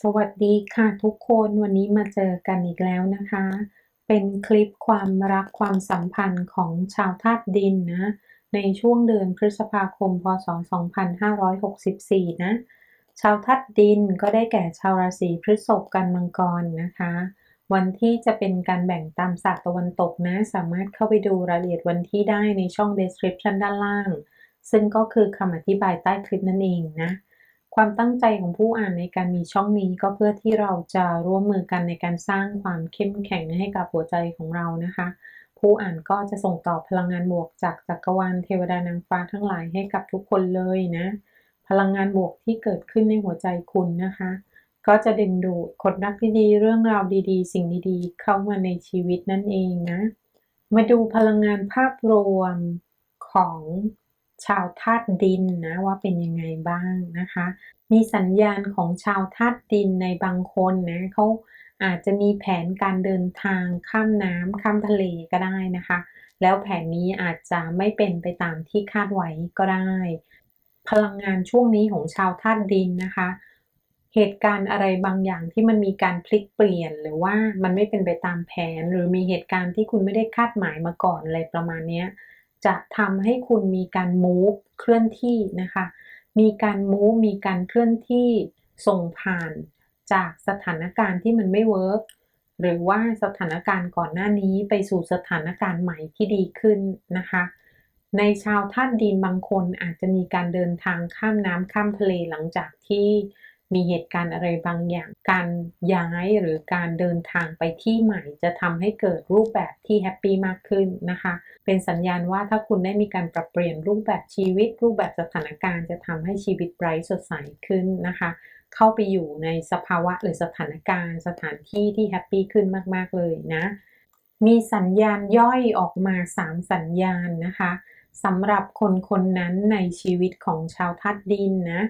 สวัสดีค่ะทุกคนวันนี้มาเจอกันอีกแล้วนะคะ เป็นคลิปความรักความสัมพันธ์ของชาวธาตุดินนะในช่วงเดือนพฤษภาคมพศ 2564 นะ ชาวธาตุดินก็ได้แก่ชาวราศีพฤษภกันมังกรนะคะ วันที่จะเป็นการแบ่งตามศาสตร์ตะวันตกนะ สามารถเข้าไปดูรายละเอียดวันที่ได้ในช่อง description ด้านล่าง ซึ่งก็คือคำอธิบายใต้คลิปนั่นเองนะ ความตั้งใจของผู้อ่านในการมีช่องนี้ก็เพื่อที่เราจะร่วมมือกันในการสร้างความเข้มแข็งให้กับหัวใจของเรานะคะ ผู้อ่านก็จะส่งต่อพลังงานบวกจากจักรวาลเทวดานางฟ้าทั้งหลายให้กับทุกคนเลยนะ พลังงานบวกที่เกิดขึ้นในหัวใจคุณนะคะ ก็จะดึงดูดคนรักดีๆเรื่องราวดีๆ สิ่งดีๆ เข้ามาในชีวิตนั่นเองนะ มาดูพลังงานภาพรวมของ ชาวธาตุดินนะว่าเป็นยังไงบ้างนะคะ มีสัญญาณของชาวธาตุดินในบางคนนะเขาอาจจะมีแผนการเดินทางข้ามน้ำข้ามทะเลก็ได้นะคะ แล้วแผนนี้อาจจะไม่เป็นไปตามที่คาดไว้ก็ได้ พลังงานช่วงนี้ของชาวธาตุดินนะคะ เหตุการณ์อะไรบางอย่างที่มันมีการพลิกเปลี่ยน หรือว่ามันไม่เป็นไปตามแผน หรือมีเหตุการณ์ที่คุณไม่ได้คาดหมายมาก่อนอะไรประมาณนี้ จะทำให้คุณมีการ move เคลื่อนที่นะคะ มีการ move มีการเคลื่อนที่ส่งผ่านจากสถานการณ์ที่มันไม่เวิร์กหรือว่าสถานการณ์ก่อนหน้านี้ไปสู่สถานการณ์ใหม่ที่ดีขึ้นนะคะ ในชาวธาตุดินบางคนอาจจะมีการเดินทางข้ามน้ำข้ามทะเลหลังจากที่ มีเหตุการณ์อะไรบางอย่าง การย้ายหรือการเดินทางไปที่ใหม่ จะทำให้เกิดรูปแบบที่แฮปปี้มากขึ้นนะคะ เป็นสัญญาณว่าถ้าคุณได้มีการปรับเปลี่ยนรูปแบบชีวิต รูปแบบสถานการณ์จะทำให้ชีวิตไบรท์สดใสขึ้นนะคะเข้าไปอยู่ในสภาวะหรือสถานการณ์ สถานที่ที่แฮปปี้ขึ้นมาก ๆ เลยนะ มีสัญญาณย่อยออกมา 3 สัญญาณนะคะสำหรับคนคนนั้นในชีวิตของชาวธาตุดินนะ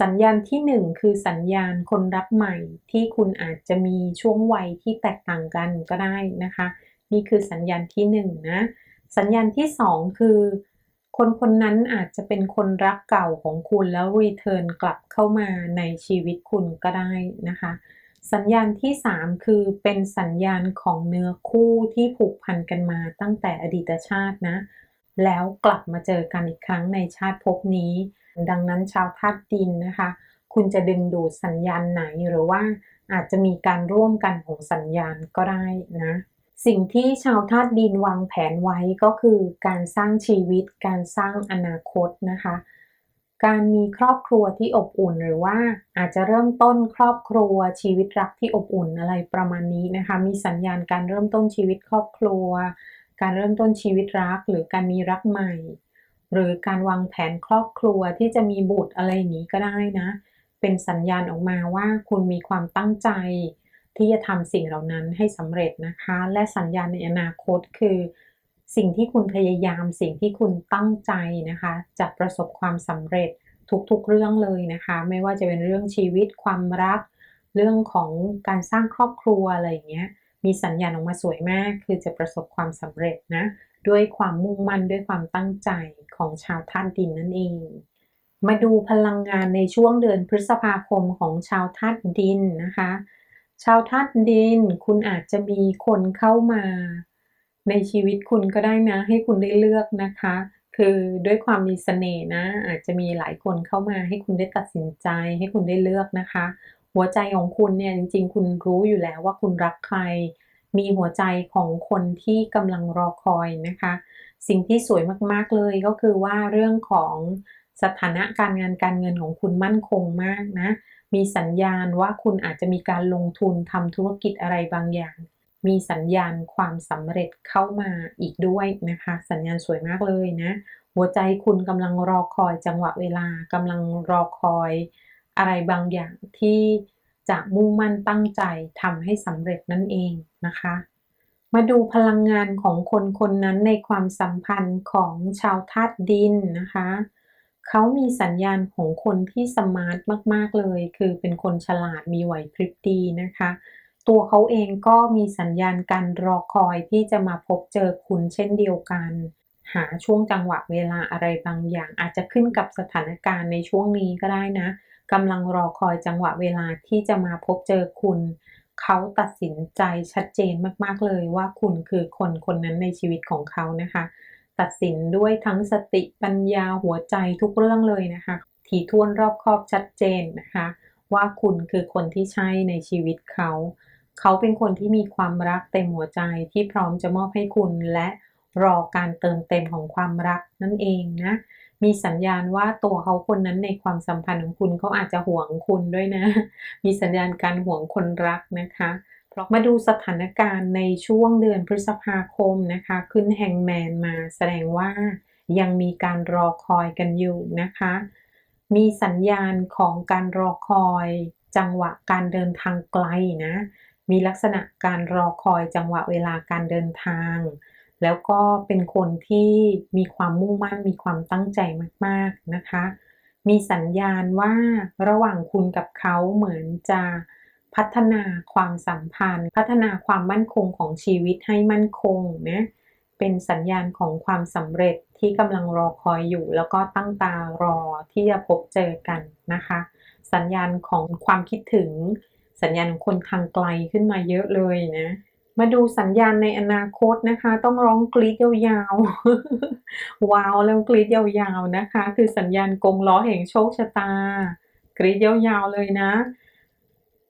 สัญญาณที่ 1 คือสัญญาณคนรักใหม่ที่คุณอาจจะมีช่วงวัยที่แตกต่างกันก็ได้นะคะ นี่คือสัญญาณที่1นนะสัญญาณที่ 2 คือ คนคนนั้นอาจจะเป็นคนรักเก่าของคุณแล้วรีเทิร์นกลับเข้ามาในชีวิตคุณก็ได้นะคะ สัญญาณที่ 3 คือเป็นสัญญาณของเนื้อคู่ที่ผูกพันกันมาตั้งแต่อดีตชาตินะ แล้วกลับมาเจอกันอีกครั้งในชาติภพนี้ ดังนั้นชาวธาตุดินนะคะ คุณจะดึงดูดสัญญาณไหนหรือว่าอาจจะมีการร่วมกันของสัญญาณก็ได้นะ สิ่งที่ชาวธาตุดินวางแผนไว้ก็คือการสร้างชีวิต การสร้างอนาคตนะคะ การมีครอบครัวที่อบอุ่นหรือว่าอาจจะเริ่มต้นครอบครัวชีวิตรักที่อบอุ่นอะไรประมาณนี้นะคะ มีสัญญาณการเริ่มต้นชีวิตครอบครัว การเริ่มต้นชีวิตรักหรือการมีรักใหม่ หรือการวางแผนครอบครัวที่จะมีบุตรอะไรอย่างนี้ก็ได้นะ เป็นสัญญาณออกมาว่าคุณมีความตั้งใจ ที่จะทำสิ่งเหล่านั้นให้สำเร็จนะคะ และสัญญาณในอนาคตคือ สิ่งที่คุณพยายามสิ่งที่คุณตั้งใจนะคะ จะประสบความสำเร็จทุกๆเรื่องเลยนะคะ ไม่ว่าจะเป็นเรื่องชีวิตความรัก เรื่องของการสร้างครอบครัวอะไรอย่างเงี้ย มีสัญญาณออกมาสวยมาก คือจะประสบความสำเร็จนะ ด้วยความมุ่งมั่นด้วยความตั้งใจของชาวธาตุดินนั่นเอง มาดูพลังงานในช่วงเดือนพฤษภาคมของชาวธาตุดินนะคะ ชาวธาตุดินคุณอาจจะมีคนเข้ามา ในชีวิตคุณก็ได้นะ ให้คุณได้เลือกนะคะ คือด้วยความมีเสน่ห์นะ อาจจะมีหลายคนเข้ามาให้คุณได้ตัดสินใจ ให้คุณได้เลือกนะคะ หัวใจของคุณเนี่ยจริงๆ คุณรู้อยู่แล้วว่าคุณรักใคร มีหัวใจของคนที่กำลังรอคอยนะคะ สิ่งที่สวยมากๆเลยก็คือว่าเรื่องของสถานะการงานการเงินของคุณมั่นคงมากนะ มีสัญญาณว่าคุณอาจจะมีการลงทุนทำธุรกิจอะไรบางอย่าง มีสัญญาณความสำเร็จเข้ามาอีกด้วยนะคะ สัญญาณสวยมากเลยนะ หัวใจคุณกำลังรอคอยจังหวะเวลากำลังรอคอย อะไรบางอย่างที่จะมุ่งมั่นตั้งใจทำให้สำเร็จนั่นเองนะคะ มาดูพลังงานของคนคนนั้นในความสัมพันธ์ของชาวธาตุดินนะคะ เขามีสัญญาณของคนที่สมาร์ทมาก ๆ เลย คือเป็นคนฉลาดมีไหวพริบดีนะคะ ตัวเขาเองก็มีสัญญาณการรอคอยที่จะมาพบเจอคุณเช่นเดียวกัน หาช่วงจังหวะเวลาอะไรบางอย่าง อาจจะขึ้นกับสถานการณ์ในช่วงนี้ก็ได้นะ กำลังรอคอยจังหวะเวลาที่จะมาพบเจอคุณ เขาตัดสินใจชัดเจนมาก ๆ เลยว่าคุณคือคนคนนั้นในชีวิตของเขานะคะ ตัดสินด้วยทั้งสติปัญญาหัวใจทุกเรื่องเลยนะคะ ถี่ถ้วนรอบคอบชัดเจนนะคะ ว่าคุณคือคนที่ใช่ในชีวิตเขา เขาเป็นคนที่มีความรักเต็มหัวใจที่พร้อมจะมอบให้คุณและรอการเติมเต็มของความรักนั่นเองนะ มีสัญญาณว่าตัวเขาคนนั้นในความสัมพันธ์ของคุณเขาอาจจะห่วงคุณด้วยนะ มีสัญญาณการห่วงคนรักนะคะ เพราะมาดูสถานการณ์ในช่วงเดือนพฤษภาคมนะคะ ขึ้นแฮงแมนมาแสดงว่ายังมีการรอคอยกันอยู่นะคะ มีสัญญาณของการรอคอยจังหวะการเดินทางไกลนะ มีลักษณะการรอคอยจังหวะเวลาการเดินทาง แล้วก็เป็นคนที่มีความมุ่งมั่นมีความตั้งใจมากๆนะคะ มีสัญญาณว่าระหว่างคุณกับเขาเหมือนจะพัฒนาความสัมพันธ์ พัฒนาความมั่นคงของชีวิตให้มั่นคงนะเป็นสัญญาณของความสำเร็จที่กำลังรอคอยอยู่ แล้วก็ตั้งตารอที่จะพบเจอกันนะคะ สัญญาณของความคิดถึง สัญญาณของคนทางไกลขึ้นมาเยอะเลยนะ มาดูสัญญาณในอนาคตนะคะ ต้องร้องกรีดยาวๆ ว้าวแล้วกรีดยาวๆนะคะ คือสัญญาณกงล้อแห่งโชคชะตา กรีดยาวๆเลยนะ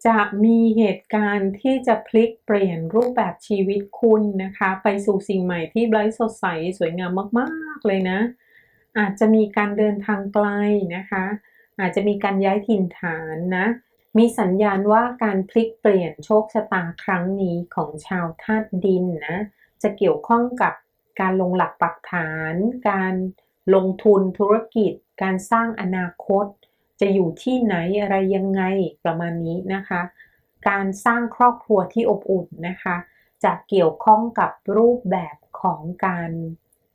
จะมีเหตุการณ์ที่จะพลิกเปลี่ยนรูปแบบชีวิตคุณนะคะ ไปสู่สิ่งใหม่ที่ไบรท์สดใสสวยงามมากๆเลยนะ อาจจะมีการเดินทางไกลนะคะ อาจจะมีการย้ายถิ่นฐานนะ มีสัญญาณว่าการพลิกเปลี่ยนโชคชะตาครั้งนี้ของชาวธาตุดินนะ จะเกี่ยวข้องกับการลงหลักปักฐาน การลงทุนธุรกิจ การสร้างอนาคต จะอยู่ที่ไหนอะไรยังไงประมาณนี้นะคะ การสร้างครอบครัวที่อบอุ่นนะคะ จะเกี่ยวข้องกับรูปแบบของการ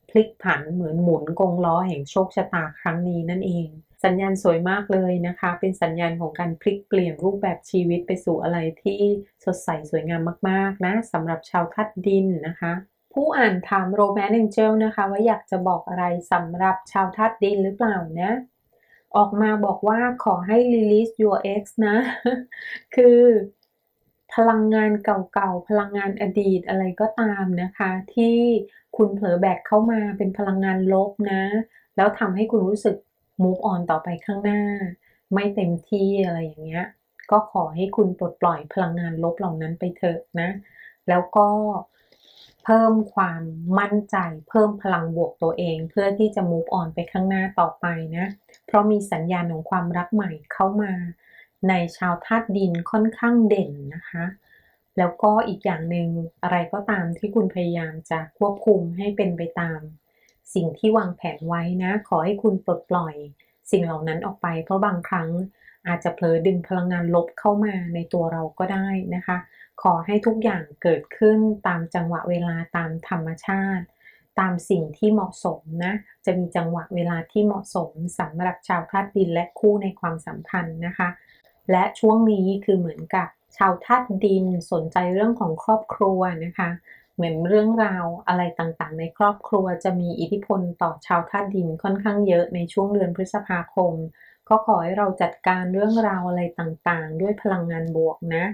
พลิกผันเหมือนหมุนกงล้อแห่งโชคชะตาครั้งนี้นั่นเอง สัญญาณสวยมากเลยนะคะ เป็นสัญญาณของการพลิกเปลี่ยนรูปแบบชีวิตไปสู่อะไรที่สดใสสวยงามมากๆนะสำหรับชาวทัดดินนะคะ ผู้อ่านถามโรแมนต์ a องเจลนะคะ ว่าอยากจะบอกอะไรสำหรับชาวทัดดินหรือเปล่านะ ออกมาบอกว่าขอให้ release your ex นะ คือพลังงานเก่าๆ พลังงานอดีตอะไรก็ตามนะคะ ที่คุณเผลอแบกเข้ามาเป็นพลังงานลบนะ แล้วทำให้คุณรู้สึก move on ต่อไปข้างหน้า ไม่เต็มที่อะไรอย่างเงี้ย ก็ขอให้คุณปลดปล่อยพลังงานลบเหล่านั้นไปเถอะนะ แล้วก็เพิ่มความมั่นใจ เพิ่มพลังบวกตัวเอง เพื่อที่จะ move on ไปข้างหน้าต่อไปนะ เพราะมีสัญญาณของความรักใหม่เข้ามาในชาวธาตุดินค่อนข้างเด่นนะคะ แล้วก็อีกอย่างหนึ่งอะไรก็ตามที่คุณพยายามจะควบคุมให้เป็นไปตาม สิ่งที่วางแผนไว้นะ ขอให้คุณปลดปล่อย สิ่งเหล่านั้นออกไป เพราะบางครั้งอาจจะเผลอดึงพลังงานลบเข้ามาในตัวเราก็ได้นะคะ ขอให้ทุกอย่างเกิดขึ้นตามจังหวะเวลาตามธรรมชาติ ตามสิ่งที่เหมาะสมนะ จะมีจังหวะเวลาที่เหมาะสมสำหรับชาวธาตุดินและคู่ในความสัมพันธ์นะคะ และช่วงนี้คือเหมือนกับชาวธาตุดินสนใจเรื่องของครอบครัวนะคะ เหมือนเรื่องราวอะไรต่างๆ ในครอบครัวจะมีอิทธิพลต่อชาวธาตุดินค่อนข้างเยอะในช่วงเดือนพฤษภาคม ก็ขอให้เราจัดการเรื่องราวอะไรต่างๆ ด้วยพลังงานบวกนะ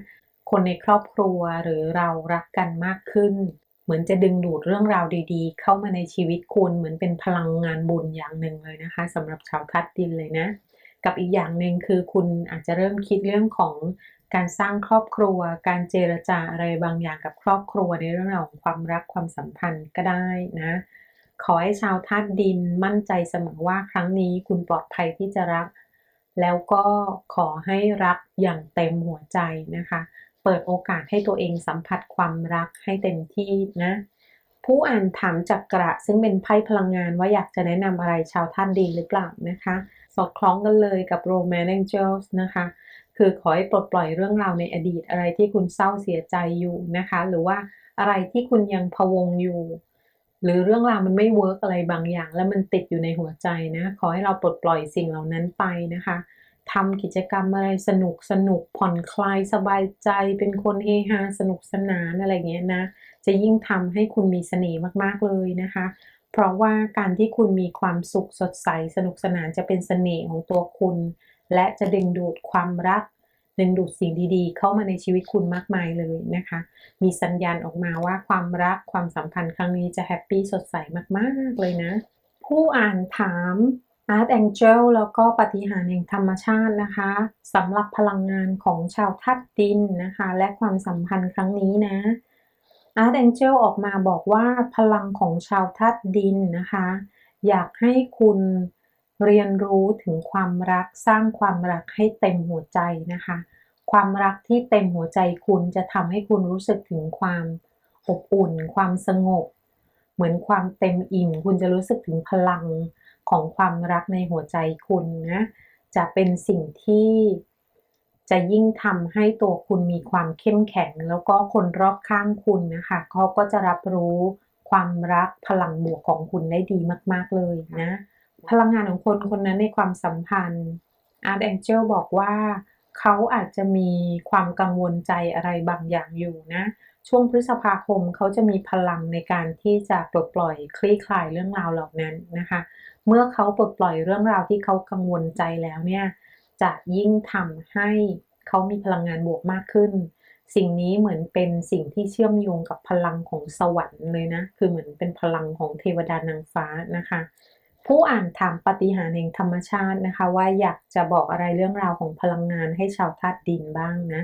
คนในครอบครัวหรือเรารักกันมากขึ้น เหมือนจะดึงดูดเรื่องราวดีๆ เข้ามาในชีวิตคุณเหมือนเป็นพลังงานบุญอย่างหนึ่งเลยนะคะสำหรับชาวธาตุดินเลยนะ กับอีกอย่างหนึ่งคือคุณอาจจะเริ่มคิดเรื่องของ การสร้างครอบครัว การเจรจาอะไรบางอย่างกับครอบครัวในเรื่องราวของความรักความสัมพันธ์ก็ได้นะ ขอให้ชาวธาตุดินมั่นใจเสมอว่าครั้งนี้คุณปลอดภัยที่จะรัก แล้วก็ขอให้รักอย่างเต็มหัวใจนะคะ เปิดโอกาสให้ตัวเองสัมผัสความรักให้เต็มที่นะ ผู้อ่านถามจักระซึ่งเป็นไพ่พลังงานว่าอยากจะแนะนำอะไรชาวธาตุดินหรือเปล่านะคะ สอดคล้องกันเลยกับ Romance Angels นะคะ คือขอให้ปลดปล่อยเรื่องราวในอดีตอะไรที่คุณเศร้าเสียใจอยู่นะคะ หรือว่าอะไรที่คุณยังพะวงอยู่ หรือเรื่องราวมันไม่เวิร์กอะไรบางอย่าง แล้วมันติดอยู่ในหัวใจนะขอให้เราปลดปล่อยสิ่งเหล่านั้นไปนะคะทำกิจกรรมอะไรสนุกสนุกผ่อนคลายสบายใจ เป็นคนเฮฮาสนุกสนานอะไรเงี้ยนะ จะยิ่งทำให้คุณมีเสน่ห์มากๆเลยนะคะ เพราะว่าการที่คุณมีความสุขสดใสสนุกสนานจะเป็นเสน่ห์ของตัวคุณ และจะดึงดูดความรัก ดึงดูดสิ่งดีๆ เข้ามาในชีวิตคุณมากมายเลยนะคะ มีสัญญาณออกมาว่าความรักความสัมพันธ์ครั้งนี้จะแฮปปี้สดใสมากๆเลยนะ ผู้อ่านถาม Art Angel แล้วก็ปฏิหารแห่งธรรมชาตินะคะสำหรับพลังงานของชาวธาตุดินนะคะ และความสัมพันธ์ครั้งนี้นะ Art Angel ออกมาบอกว่าพลังของชาวธาตุดินนะคะ อยากให้คุณ เรียนรู้ถึงความรักสร้างความรักให้เต็มหัวใจนะคะ ความรักที่เต็มหัวใจคุณจะทำให้คุณรู้สึกถึงความอบอุ่น ความสงบ เหมือนความเต็มอิ่ม คุณจะรู้สึกถึงพลังของความรักในหัวใจคุณนะจะเป็นสิ่งที่จะยิ่งทำให้ตัวคุณมีความเข้มแข็ง แล้วก็คนรอบข้างคุณนะคะเขาก็จะรับรู้ความรักพลังบวกของคุณได้ดีมาก ๆ เลยนะ พลังงานของคนคนนั้นในความสัมพันธ์ Art Angel บอกว่าเขาอาจจะมีความกังวลใจอะไรบางอย่างอยู่นะ ช่วงพฤษภาคมเขาจะมีพลังในการที่จะปลดปล่อยคลี่คลายเรื่องราวเหล่านั้นนะคะ เมื่อเขาปลดปล่อยเรื่องราวที่เขากังวลใจแล้วเนี่ยจะยิ่งทำให้เขามีพลังงานบวกมากขึ้น สิ่งนี้เหมือนเป็นสิ่งที่เชื่อมโยงกับพลังของสวรรค์เลยนะ คือเหมือนเป็นพลังของเทวดานางฟ้านะคะ ผู้อ่านถามปฏิหารแห่งธรรมชาตินะคะ ว่าอยากจะบอกอะไรเรื่องราวของพลังงานให้ชาวธาตุดินบ้างนะ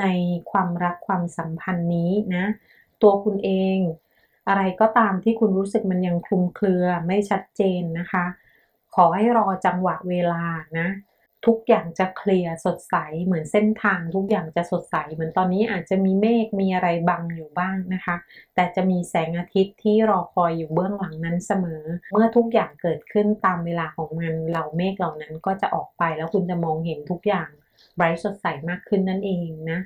ในความรักความสัมพันธ์นี้นะ ตัวคุณเอง อะไรก็ตามที่คุณรู้สึกมันยังคลุมเครือไม่ชัดเจนนะคะ ขอให้รอจังหวะเวลานะ ทุกอย่างจะเคลียร์สดใสเหมือนเส้นทาง ทุกอย่างจะสดใส เหมือนตอนนี้อาจจะมีเมฆมีอะไรบังอยู่บ้างนะคะ แต่จะมีแสงอาทิตย์ที่รอคอยอยู่เบื้องหลังนั้นเสมอ เมื่อทุกอย่างเกิดขึ้นตามเวลาของมันเหล่าเมฆเหล่านั้นก็จะออกไปแล้วคุณจะมองเห็นทุกอย่างไบรท์สดใสมากขึ้นนั่นเองนะ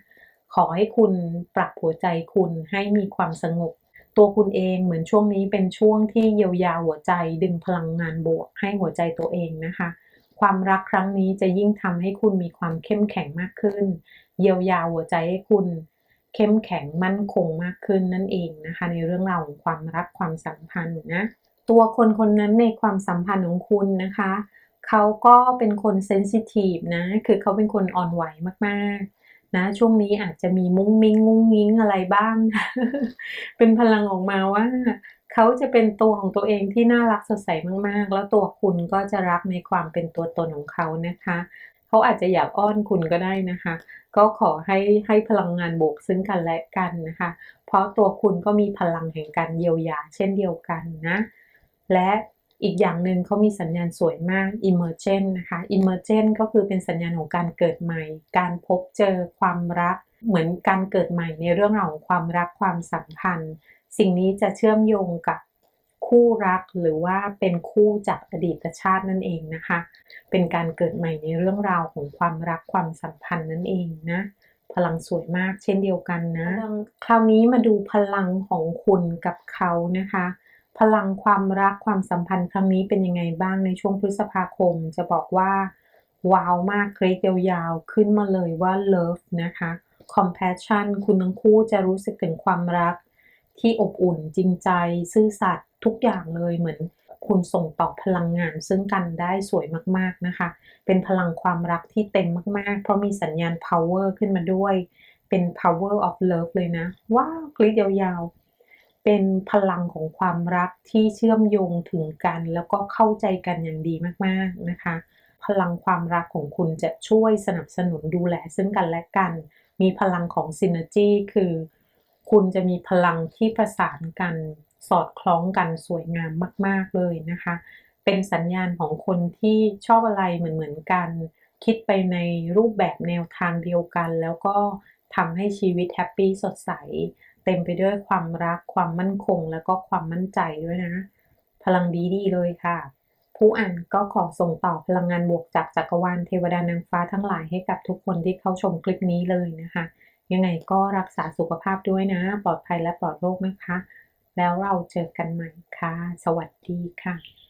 ขอให้คุณปรับหัวใจคุณให้มีความสงบตัวคุณเองเหมือนช่วงนี้เป็นช่วงที่เยียวยาหัวใจดึงพลังงานบวกให้หัวใจตัวเองนะคะ ความรักครั้งนี้จะยิ่งทำให้คุณมีความเข้มแข็งมากขึ้น เยียวยาหัวใจให้คุณ เข้มแข็งมั่นคงมากขึ้นนั่นเองนะคะ ในเรื่องราวของความรักความสัมพันธ์นะตัวคนคนนั้นในความสัมพันธ์ของคุณนะคะเขาก็เป็นคนเซนซิทีฟนะ คือเขาเป็นคนอ่อนไหวมากๆ นะ ช่วงนี้อาจจะมีมุ้งมิ้งงุ้งงิ้งอะไรบ้าง เป็นพลังออกมาว่า เขาจะเป็นตัวของตัวเองที่น่ารักสดใสมากๆ แล้วตัวคุณก็จะรักในความเป็นตัวตนของเขานะคะ เขาอาจจะอยากอ้อนคุณก็ได้นะคะ ก็ขอให้ให้พลังงานบวกซึ่งกันและกันนะคะ เพราะตัวคุณก็มีพลังแห่งการเยียวยาเช่นเดียวกันนะ และอีกอย่างหนึ่งเขามีสัญญาณสวยมาก emergent นะคะ emergent ก็คือเป็นสัญญาณของการเกิดใหม่ การพบเจอความรัก เหมือนการเกิดใหม่ในเรื่องราวของความรักความสัมพันธ์ สิ่งนี้จะเชื่อมโยงกับคู่รักหรือว่าเป็นคู่จากอดีตชาตินั่นเองนะคะ เป็นการเกิดใหม่ในเรื่องราวของความรักความสัมพันธ์นั่นเองนะพลังสวยมากเช่นเดียวกันนะ คราวนี้มาดูพลังของคุณกับเขานะคะ พลังความรักความสัมพันธ์ครั้งนี้เป็นยังไงบ้างในช่วงพฤษภาคม จะบอกว่า ว้าวมากเครกยาวๆ ขึ้นมาเลยว่า love นะคะ compassion คุณทั้งคู่จะรู้สึกถึงความรัก ที่อบอุ่นจริงใจซื่อสัตย์ทุกอย่างเลยเหมือนคุณส่งต่อพลังงานซึ่งกันได้สวยมากๆนะคะ เป็นพลังความรักที่เต็มมากๆ เพราะมีสัญญาณ power ขึ้นมาด้วย เป็น power of love เลยนะ ว้าวกรีดยาวๆ เป็นพลังของความรักที่เชื่อมโยงถึงกัน แล้วก็เข้าใจกันอย่างดีมากๆนะคะ พลังความรักของคุณจะช่วยสนับสนุนดูแลซึ่งกันและกัน มีพลังของ synergy คือ คุณจะมีพลังที่ประสานกันสอดคล้องกันสวยงามมาก ๆเลยนะคะ เป็นสัญญาณของคนที่ชอบอะไรเหมือนๆกัน คิดไปในรูปแบบแนวทางเดียวกัน แล้วก็ทำให้ชีวิตแฮปปี้สดใส เต็มไปด้วยความรักความมั่นคง แล้วก็ความมั่นใจด้วยนะ พลังดีๆเลยค่ะ ผู้อ่านก็ขอส่งต่อพลังงานบวกจากจักรวาลเทวดานางฟ้าทั้งหลายให้กับทุกคนที่เข้าชมคลิปนี้เลยนะคะ ยังไงก็รักษาสุขภาพด้วยนะ ปลอดภัยและปลอดโรคนะคะ แล้วเราเจอกันใหม่ค่ะ สวัสดีค่ะ